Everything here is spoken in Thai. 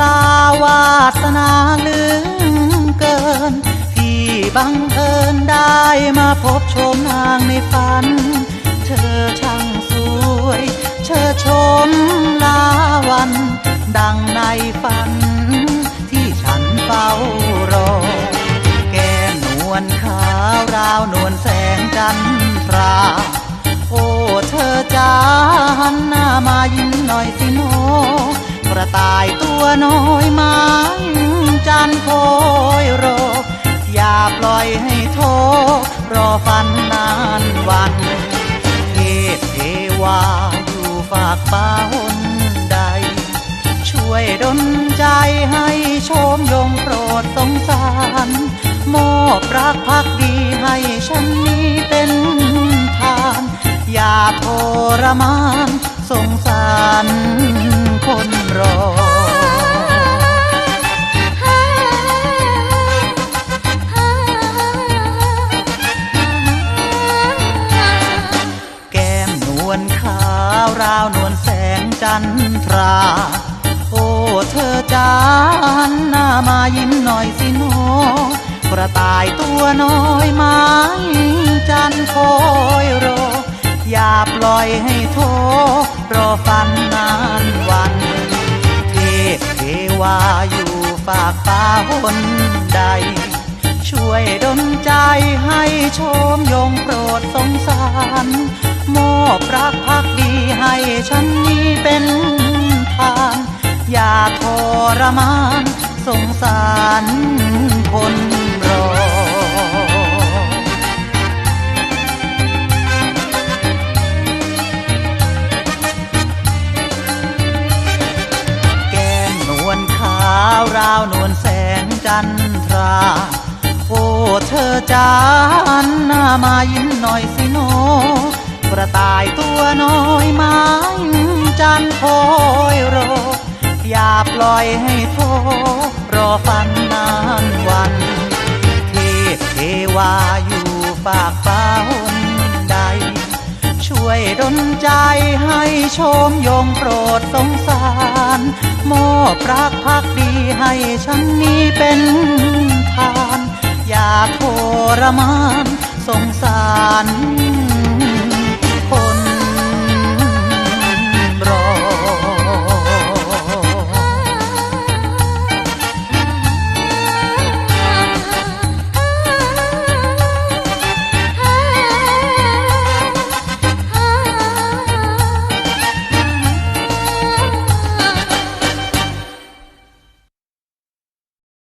ตาวาสนาเลือเกิน ที่บังเอิญได้มาพบชมนางในฝัน น้อยไม้จันโคอยรออย่าปล่อยให้โทรอฝันนานวันเทพเทวาอยู่ฝากฟ้าหนใด ช่วยดลใจให้ชมยงโปรดสงสารมอบรักพักดีให้ฉันนี้เป็นทาน อย่าทรมานสงสาร ราวนวลแสงจันทรา โอ้เธอจานหน้ามายิ้มหน่อยสิโนกระต่ายตัวน้อยไม้จันคอยรอย่าปล่อยให้โทรอฝันนานวันเทพเทวาอยู่ฝากฟ้าหนใด ช่วยดลใจให้ชมยงโปรดสงสารมอบรักพั ฉันนี้เป็นทานอย่าทรมานสงสารคนรอ แก้มนวลขาวราวนวลแสงจันทรา โอ้เธอจานหน้ามายิ้มหน่อยสิโนกระต่ายตัวน้อยไมันคอยรออย่าปล่อยให้โทรอฝันนานวันเทพเทวาอยู่ฝากฟ้าหนใด ช่วยดลใจให้ชมยงโปรดสงสารมอบรักพักดีให้ฉันนี้เป็นทาน อย่าทรมานสงสาร